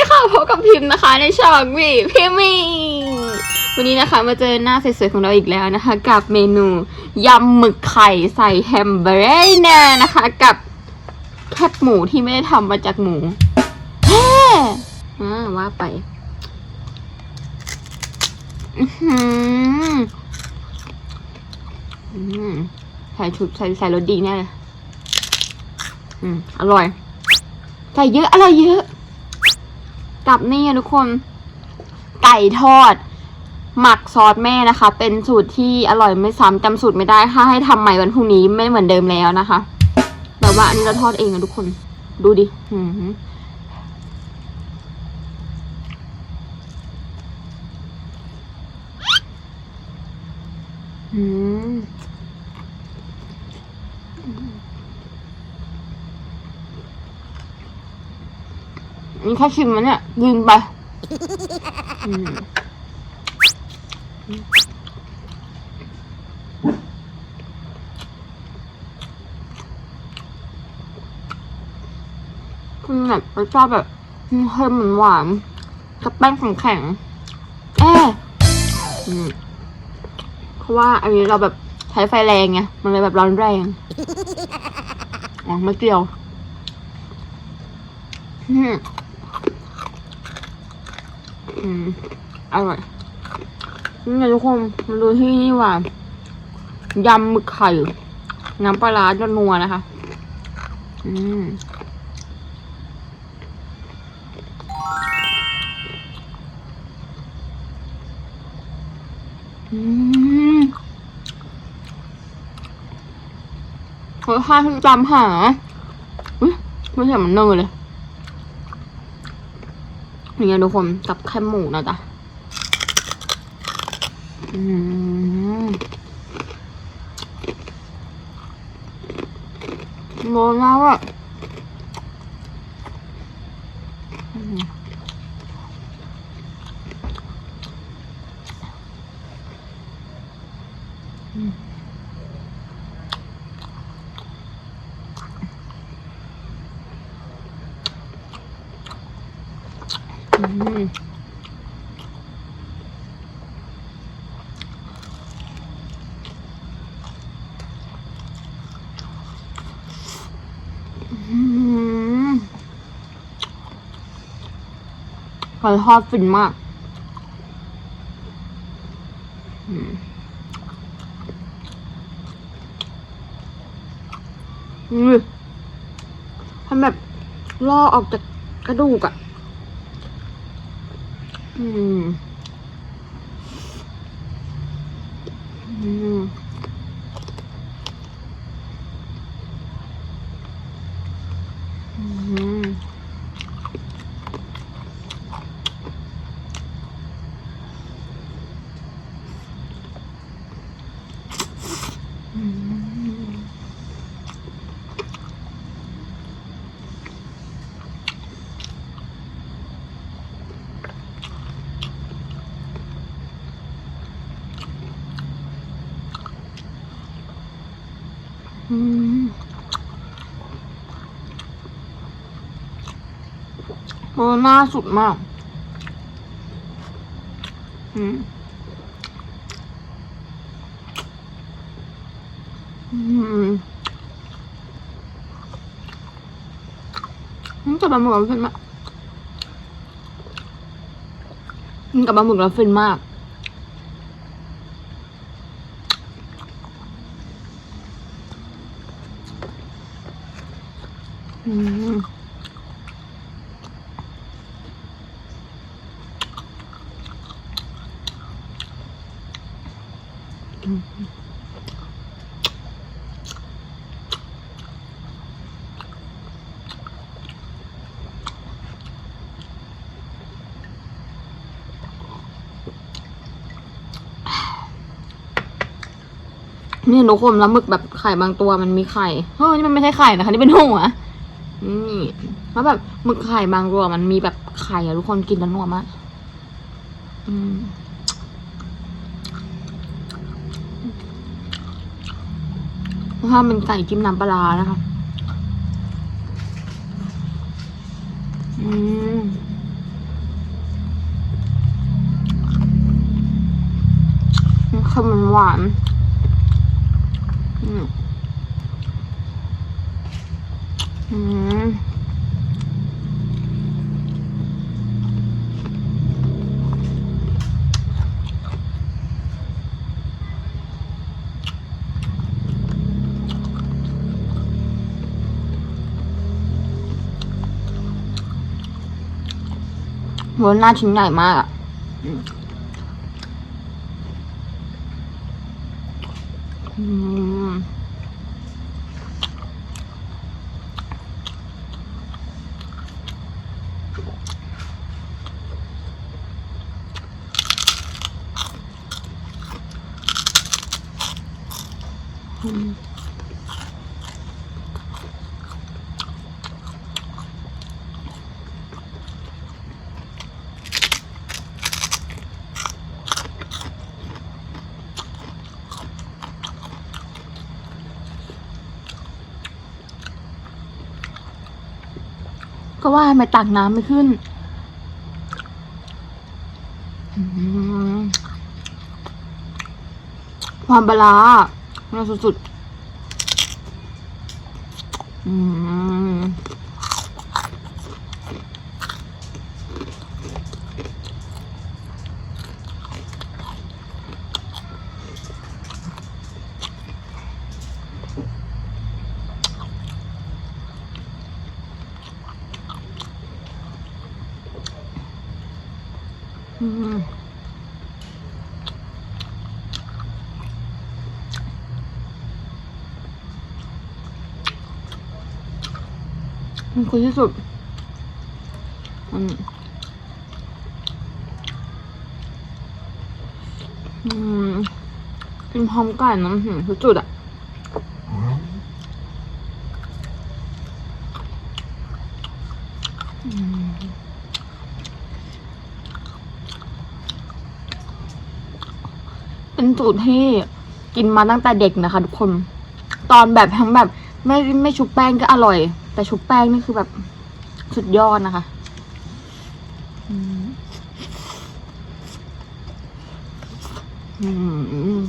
ดีค่ะพบกับพิมพ์นะคะในช่องวีพิมมี่วันนี้นะคะมาเจอหน้าสวยๆของเราอีกแล้วนะคะ กับเมนูยำหมึกไข่ใส่แฮมเบอร์เกอร์นะคะ กับแคบหมูที่ไม่ได้ทำมาจากหมูแฮ่อว่าไปอื้มใส่ชุดใส่ใส่รสดีแน่เลยอืมอร่อยใส่เยอะอร่อยเยอะ กับนี่อะทุกคน ไก่ทอด หมักซอสแม่นะคะ เป็นสูตรที่อร่อยไม่ซ้ำจำสูตรไม่ได้ถ้าให้ทำใหม่วันพรุ่งนี้ไม่เหมือนเดิมแล้วนะคะแบบว่าอันนี้เราทอดเองอะทุกคน ดูดิอือหืออื มนี่แค่ชิมมันเนี่ยลืมไปอืมคือแบบรสชาติแบบเค็มเหมือนหวานกับแป้งแข็งๆเอ๊ะอืมเพราะว่าอันนี้เราแบบใช้ไฟแรงไง มันเลยแบบร้อนแรง อ๋อไม่เกี่ยว อืม อร่อย นี่ไงทุกคนมาดูที่นี่ว่ายำหมึกไข่ น้ำปลาร้าจะนัวนะคะ อืมอืมรสชาติที่จำหาอุ้ยไม่ใช่มันเนยเลย นี่ไงทุกคนกับแคบหมูนะจ๊ะอืมโดนแล้วอะอืม อืมอืมอืมไก่ทอดฟินมาก อืมทำแบบล่อออกจากกระดูกอะ่ะ อืมอื โอ้หน้าสุดมากอืมอืมกับบะหมึกเราฟินมากกับบะหมึกเราฟินมาก นี่ทุกคนแล้วหมึกแบบไข่บางตัวมันมีไข่เฮ้ยนี่มันไม่ใช่ไข่นะคะนี่เป็นหัวนี่แล้วแบบหมึกไข่บางตัวมันมีแบบไข่อะทุกคนกินแล้วนัวมากอืมถ้าเป็นไก่จิ้มน้ำปลานะคะอืมคืมันหวาน อืมอืมรสหน้าชิ้นใหญ่มากอะอืมอืมก็ ว่าทำไมตักน้ำไม่ขึ้นความบลาร้าน่าสุดๆอืมอืม มันคือที่สุดอืมอืมกินพร้อมกันน้ำหืมที่สุดอะเป็นสูตรที่กินมาตั้งแต่เด็กนะคะทุกคน ตอนแบบทั้งแบบ ไม่ไม่ชุบแป้งก็อร่อย แต่ชุบแป้งนี่คือแบบสุดยอดนะคะอืมอืม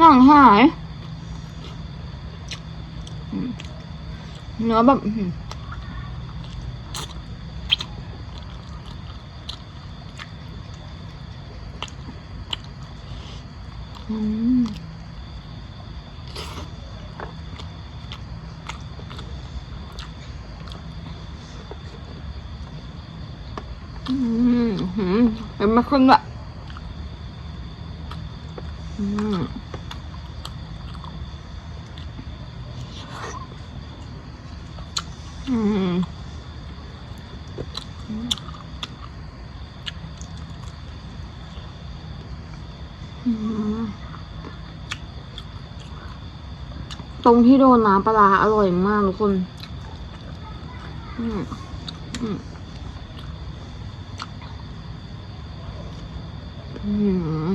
นั่งหาย เนื้อแบบอืม อืมหืมเห็นไหมคุณละอืมอืมอืมตรงที่โดนน้ำปลาร้าอร่อยมากทุกคน อืม อืม อืมอืม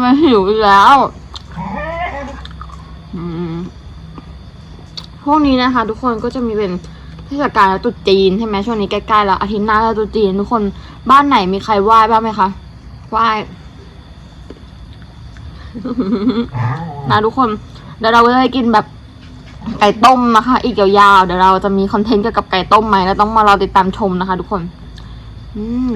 ทำไมหิวอีกแล้ว พวกนี้นะคะ ทุกคนก็จะมีเป็นเทศกาลตรุษจีนใช่ไหมช่วงนี้ใกล้ๆแล้วอาทิตย์หน้าตรุษจีน ทุกคนบ้านไหนมีใครไหว้บ้างไหมคะไหว้นะทุกคนเดี๋ยวเราจะได้กินแบบไก่ต้มนะคะ อีกยาวๆเดี๋ยวเราจะมีคอนเทนต์เกี่ยวกับไก่ต้มไหมแล้วต้องมารอติดตามชมนะคะ ทุกคน อืม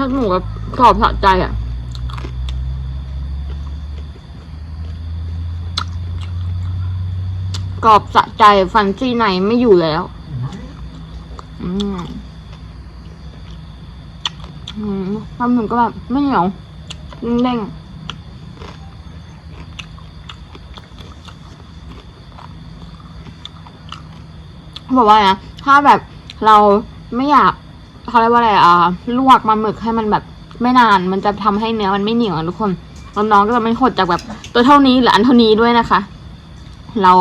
ถ้าหมูกับกรอบสะใจอะ กรอบสะใจฟันซี่ในไม่อยู่แล้ว อืมอืมทำถึงก็แบบไม่เหนียวเด้งบอกว่านะ ถ้าแบบเราไม่อยาก เขาเรียกว่าอะไรอะลวกมาหมึกให้มันแบบไม่นาน มันจะทำให้เนื้อมันไม่เหนียวอะทุกคนแล้วน้องก็จะไม่หดจากแบบตัวเท่านี้หรืออันเท่านี้ด้วยนะคะ เรา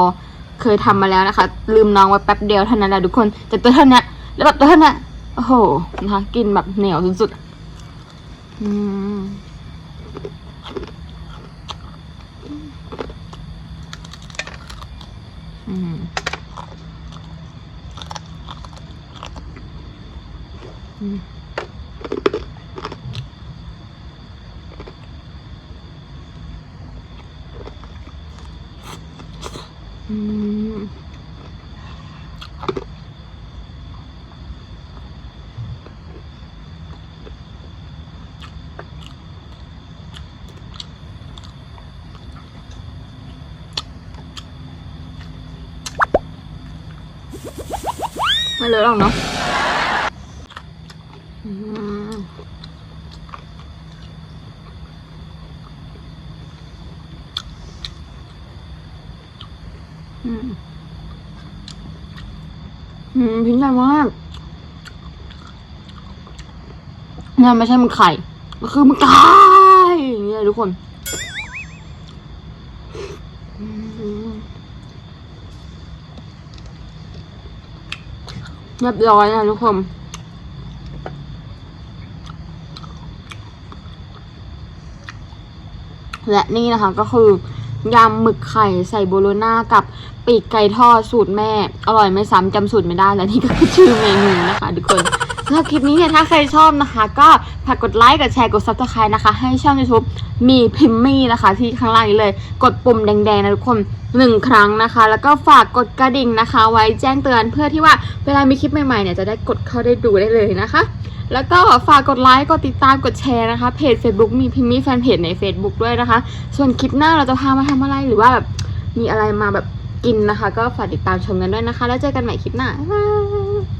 เคยทำมาแล้วนะคะ ลืมน้องไว้แป๊บเดียวเท่านั้นแหละทุกคนจากตัวเท่านี้แล้วแบบตัวเท่านี้โอ้โหนะคะกินแบบเหนียวสุดๆอืมอืม อืมไม่เลอะหรอกเนาะอืม อืมอืมพิ้นใหญ่มากเนี่ยไม่ใช่มันไข่มันคือมันไก่อย่างเงี้ยทุกคนเรียบร้อยนะทุกคนและนี่นะคะก็คือ ยำหมึกไข่ใส่โบโลน่ากับปีกไก่ทอดสูตรแม่ อร่อยไม่ซ้ำจำสูตรไม่ได้และนี่ก็คือชื่อเมนูนะคะทุกคนสำหรับคลิปนี้เนี่ยถ้าใครชอบนะคะ ก็ฝากกดไลค์กดแชร์กดซับสไครต์นะคะ ให้ช่อง YouTube มีพิมมี่นะคะ ที่ข้างล่างนี้เลยกดปุ่มแดงๆนะทุกคนหนึ่งครั้งนะคะ แล้วก็ฝากกดกระดิ่งนะคะ ไว้แจ้งเตือนเพื่อที่ว่าเวลามีคลิปใหม่ๆเนี่ยจะได้กดเข้าได้ดูได้เลยนะคะ แล้วก็ฝากกดไลค์ กดติดตาม กดแชร์นะคะ เพจ Facebook มีพิมมี่แฟนเพจใน Facebook ด้วยนะคะ ส่วนคลิปหน้าเราจะพามาทำอะไรหรือว่าแบบมีอะไรมาแบบกินนะคะ ก็ฝากติดตามชมกันด้วยนะคะ แล้วเจอกันใหม่คลิปหน้าบ๊ายบาย